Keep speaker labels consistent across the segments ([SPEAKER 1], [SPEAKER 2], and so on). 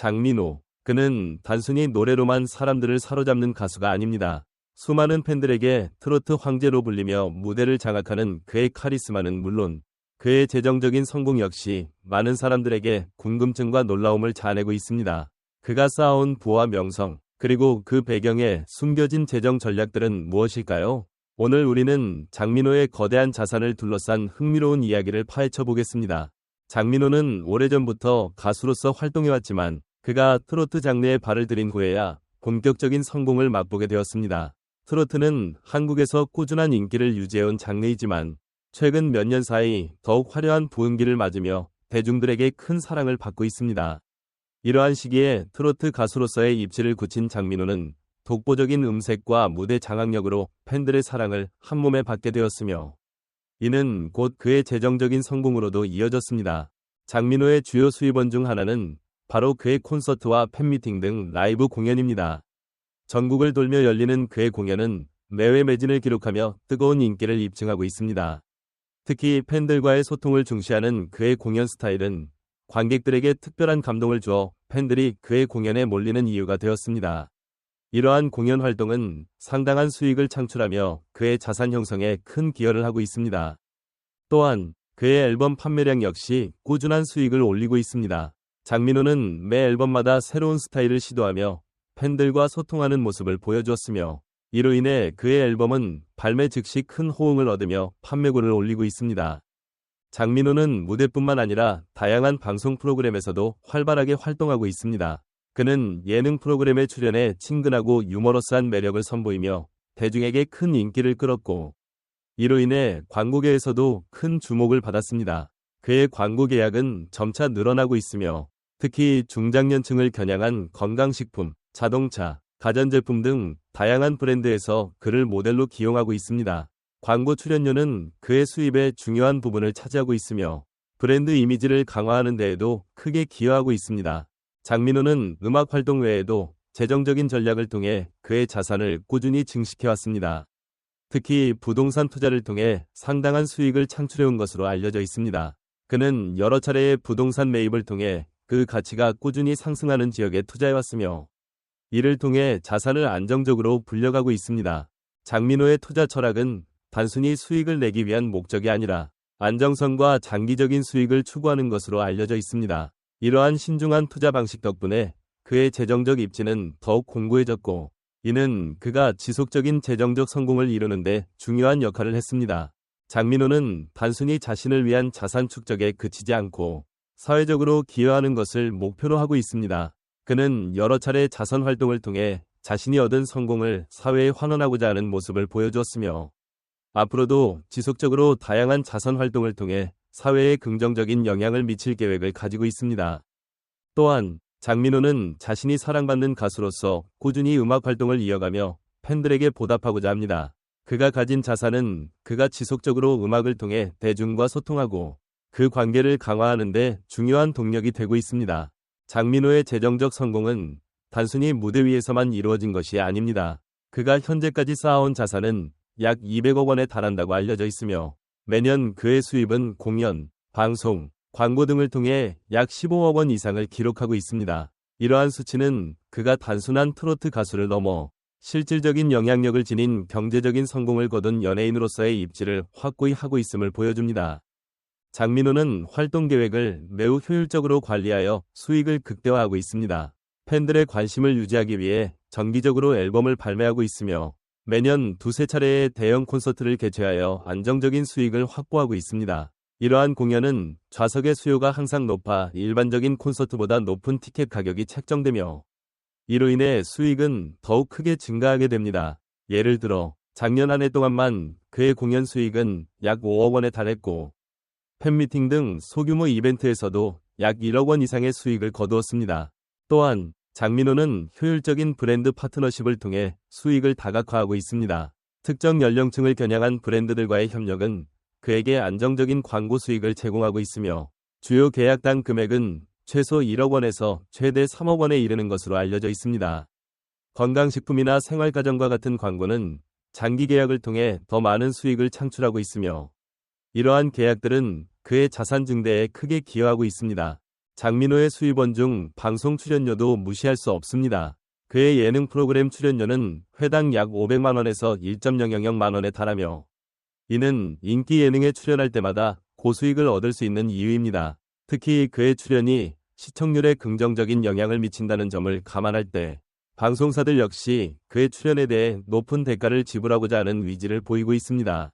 [SPEAKER 1] 장민호. 그는 단순히 노래로만 사람들을 사로잡는 가수가 아닙니다. 수많은 팬들에게 트로트 황제로 불리며 무대를 장악하는 그의 카리스마는 물론 그의 재정적인 성공 역시 많은 사람들에게 궁금증과 놀라움을 자아내고 있습니다. 그가 쌓아온 부와 명성, 그리고 그 배경에 숨겨진 재정 전략들은 무엇일까요? 오늘 우리는 장민호의 거대한 자산을 둘러싼 흥미로운 이야기를 파헤쳐 보겠습니다. 장민호는 오래전부터 가수로서 활동해왔지만 그가 트로트 장르에 발을 들인 후에야 본격적인 성공을 맛보게 되었습니다. 트로트는 한국에서 꾸준한 인기를 유지해온 장르이지만 최근 몇 년 사이 더욱 화려한 부흥기를 맞으며 대중들에게 큰 사랑을 받고 있습니다. 이러한 시기에 트로트 가수로서의 입지를 굳힌 장민호는 독보적인 음색과 무대 장악력으로 팬들의 사랑을 한몸에 받게 되었으며 이는 곧 그의 재정적인 성공으로도 이어졌습니다. 장민호의 주요 수입원 중 하나는 바로 그의 콘서트와 팬미팅 등 라이브 공연입니다. 전국을 돌며 열리는 그의 공연은 매회 매진을 기록하며 뜨거운 인기를 입증하고 있습니다. 특히 팬들과의 소통을 중시하는 그의 공연 스타일은 관객들에게 특별한 감동을 주어 팬들이 그의 공연에 몰리는 이유가 되었습니다. 이러한 공연 활동은 상당한 수익을 창출하며 그의 자산 형성에 큰 기여를 하고 있습니다. 또한 그의 앨범 판매량 역시 꾸준한 수익을 올리고 있습니다. 장민호는 매 앨범마다 새로운 스타일을 시도하며 팬들과 소통하는 모습을 보여주었으며 이로 인해 그의 앨범은 발매 즉시 큰 호응을 얻으며 판매고를 올리고 있습니다. 장민호는 무대뿐만 아니라 다양한 방송 프로그램에서도 활발하게 활동하고 있습니다. 그는 예능 프로그램에 출연해 친근하고 유머러스한 매력을 선보이며 대중에게 큰 인기를 끌었고 이로 인해 광고계에서도 큰 주목을 받았습니다. 그의 광고 계약은 점차 늘어나고 있으며 특히 중장년층을 겨냥한 건강식품, 자동차, 가전제품 등 다양한 브랜드에서 그를 모델로 기용하고 있습니다. 광고 출연료는 그의 수입의 중요한 부분을 차지하고 있으며 브랜드 이미지를 강화하는 데에도 크게 기여하고 있습니다. 장민호는 음악 활동 외에도 재정적인 전략을 통해 그의 자산을 꾸준히 증식해왔습니다. 특히 부동산 투자를 통해 상당한 수익을 창출해온 것으로 알려져 있습니다. 그는 여러 차례의 부동산 매입을 통해 그 가치가 꾸준히 상승하는 지역에 투자해왔으며 이를 통해 자산을 안정적으로 불려가고 있습니다. 장민호의 투자 철학은 단순히 수익을 내기 위한 목적이 아니라 안정성과 장기적인 수익을 추구하는 것으로 알려져 있습니다. 이러한 신중한 투자 방식 덕분에 그의 재정적 입지는 더욱 공고해졌고 이는 그가 지속적인 재정적 성공을 이루는데 중요한 역할을 했습니다. 장민호는 단순히 자신을 위한 자산 축적에 그치지 않고 사회적으로 기여하는 것을 목표로 하고 있습니다. 그는 여러 차례 자선 활동을 통해 자신이 얻은 성공을 사회에 환원하고자 하는 모습을 보여주었으며 앞으로도 지속적으로 다양한 자선 활동을 통해 사회에 긍정적인 영향을 미칠 계획을 가지고 있습니다. 또한 장민호는 자신이 사랑받는 가수로서 꾸준히 음악 활동을 이어가며 팬들에게 보답하고자 합니다. 그가 가진 자산은 그가 지속적으로 음악을 통해 대중과 소통하고 그 관계를 강화하는 데 중요한 동력이 되고 있습니다. 장민호의 재정적 성공은 단순히 무대 위에서만 이루어진 것이 아닙니다. 그가 현재까지 쌓아온 자산은 약 200억 원에 달한다고 알려져 있으며 매년 그의 수입은 공연, 방송, 광고 등을 통해 약 15억 원 이상을 기록하고 있습니다. 이러한 수치는 그가 단순한 트로트 가수를 넘어 실질적인 영향력을 지닌 경제적인 성공을 거둔 연예인으로서의 입지를 확고히 하고 있음을 보여줍니다. 장민호는 활동 계획을 매우 효율적으로 관리하여 수익을 극대화하고 있습니다. 팬들의 관심을 유지하기 위해 정기적으로 앨범을 발매하고 있으며 매년 두세 차례의 대형 콘서트를 개최하여 안정적인 수익을 확보하고 있습니다. 이러한 공연은 좌석의 수요가 항상 높아 일반적인 콘서트보다 높은 티켓 가격이 책정되며 이로 인해 수익은 더욱 크게 증가하게 됩니다. 예를 들어 작년 한 해 동안만 그의 공연 수익은 약 5억 원에 달했고 팬미팅 등 소규모 이벤트에서도 약 1억 원 이상의 수익을 거두었습니다. 또한 장민호는 효율적인 브랜드 파트너십을 통해 수익을 다각화하고 있습니다. 특정 연령층을 겨냥한 브랜드들과의 협력은 그에게 안정적인 광고 수익을 제공하고 있으며 주요 계약당 금액은 최소 1억 원에서 최대 3억 원에 이르는 것으로 알려져 있습니다. 건강식품이나 생활가전과 같은 광고는 장기 계약을 통해 더 많은 수익을 창출하고 있으며 이러한 계약들은 그의 자산 증대에 크게 기여하고 있습니다. 장민호의 수입원 중 방송 출연료도 무시할 수 없습니다. 그의 예능 프로그램 출연료는 회당 약 500만원에서 1.000만원에 달하며 이는 인기 예능에 출연할 때마다 고수익을 얻을 수 있는 이유입니다. 특히 그의 출연이 시청률에 긍정적인 영향을 미친다는 점을 감안할 때 방송사들 역시 그의 출연에 대해 높은 대가를 지불하고자 하는 위지를 보이고 있습니다.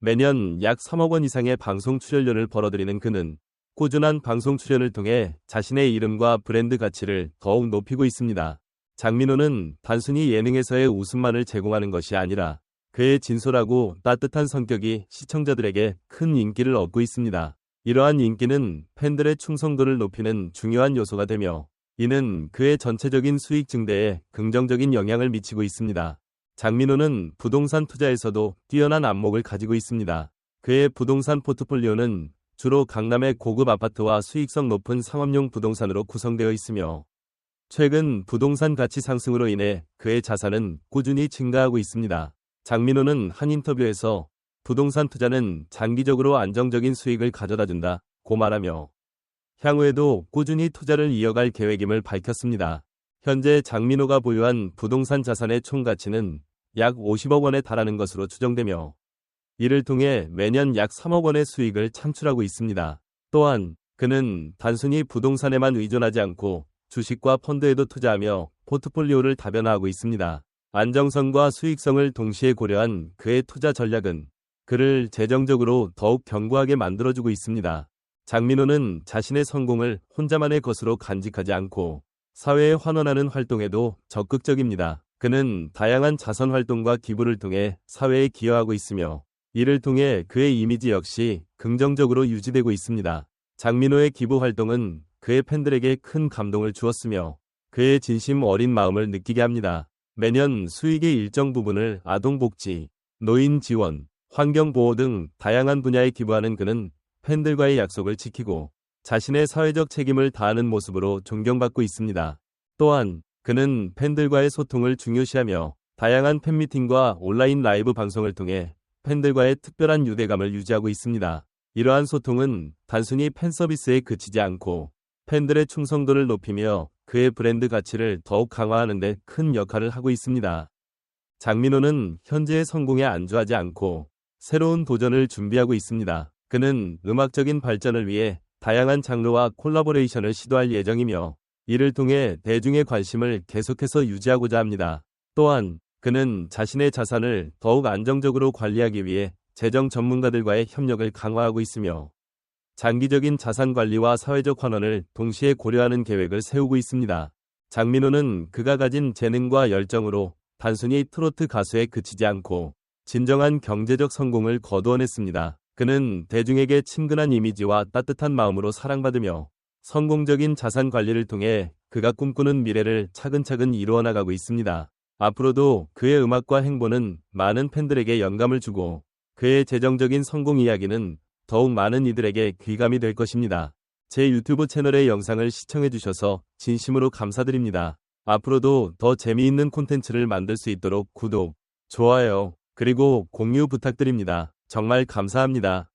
[SPEAKER 1] 매년 약 3억 원 이상의 방송 출연료를 벌어들이는 그는 꾸준한 방송 출연을 통해 자신의 이름과 브랜드 가치를 더욱 높이고 있습니다. 장민호는 단순히 예능에서의 웃음만을 제공하는 것이 아니라 그의 진솔하고 따뜻한 성격이 시청자들에게 큰 인기를 얻고 있습니다. 이러한 인기는 팬들의 충성도를 높이는 중요한 요소가 되며 이는 그의 전체적인 수익 증대에 긍정적인 영향을 미치고 있습니다. 장민호는 부동산 투자에서도 뛰어난 안목을 가지고 있습니다. 그의 부동산 포트폴리오는 주로 강남의 고급 아파트와 수익성 높은 상업용 부동산으로 구성되어 있으며 최근 부동산 가치 상승으로 인해 그의 자산은 꾸준히 증가하고 있습니다. 장민호는 한 인터뷰에서 부동산 투자는 장기적으로 안정적인 수익을 가져다 준다 고 말하며 향후에도 꾸준히 투자를 이어갈 계획임을 밝혔습니다. 현재 장민호가 보유한 부동산 자산의 총 가치는 약 50억 원에 달하는 것으로 추정되며 이를 통해 매년 약 3억 원의 수익을 창출하고 있습니다. 또한 그는 단순히 부동산에만 의존하지 않고 주식과 펀드에도 투자하며 포트폴리오를 다변화하고 있습니다. 안정성과 수익성을 동시에 고려한 그의 투자 전략은 그를 재정적으로 더욱 견고하게 만들어주고 있습니다. 장민호는 자신의 성공을 혼자만의 것으로 간직하지 않고 사회에 환원하는 활동에도 적극적입니다. 그는 다양한 자선 활동과 기부를 통해 사회에 기여하고 있으며 이를 통해 그의 이미지 역시 긍정적으로 유지되고 있습니다. 장민호의 기부 활동은 그의 팬들에게 큰 감동을 주었으며 그의 진심 어린 마음을 느끼게 합니다. 매년 수익의 일정 부분을 아동복지, 노인 지원, 환경보호 등 다양한 분야에 기부하는 그는 팬들과의 약속을 지키고 자신의 사회적 책임을 다하는 모습으로 존경받고 있습니다. 또한 그는 팬들과의 소통을 중요시하며 다양한 팬미팅과 온라인 라이브 방송을 통해 팬들과의 특별한 유대감을 유지하고 있습니다. 이러한 소통은 단순히 팬 서비스에 그치지 않고 팬들의 충성도를 높이며 그의 브랜드 가치를 더욱 강화하는 데 큰 역할을 하고 있습니다. 장민호는 현재의 성공에 안주하지 않고 새로운 도전을 준비하고 있습니다. 그는 음악적인 발전을 위해 다양한 장르와 콜라보레이션을 시도할 예정이며 이를 통해 대중의 관심을 계속해서 유지하고자 합니다. 또한 그는 자신의 자산을 더욱 안정적으로 관리하기 위해 재정 전문가들과의 협력을 강화하고 있으며 장기적인 자산 관리와 사회적 환원을 동시에 고려하는 계획을 세우고 있습니다. 장민호는 그가 가진 재능과 열정으로 단순히 트로트 가수에 그치지 않고 진정한 경제적 성공을 거두어냈습니다. 그는 대중에게 친근한 이미지와 따뜻한 마음으로 사랑받으며 성공적인 자산 관리를 통해 그가 꿈꾸는 미래를 차근차근 이루어 나가고 있습니다. 앞으로도 그의 음악과 행보는 많은 팬들에게 영감을 주고 그의 재정적인 성공 이야기는 더욱 많은 이들에게 귀감이 될 것입니다. 제 유튜브 채널의 영상을 시청해주셔서 진심으로 감사드립니다. 앞으로도 더 재미있는 콘텐츠를 만들 수 있도록 구독, 좋아요, 그리고 공유 부탁드립니다. 정말 감사합니다.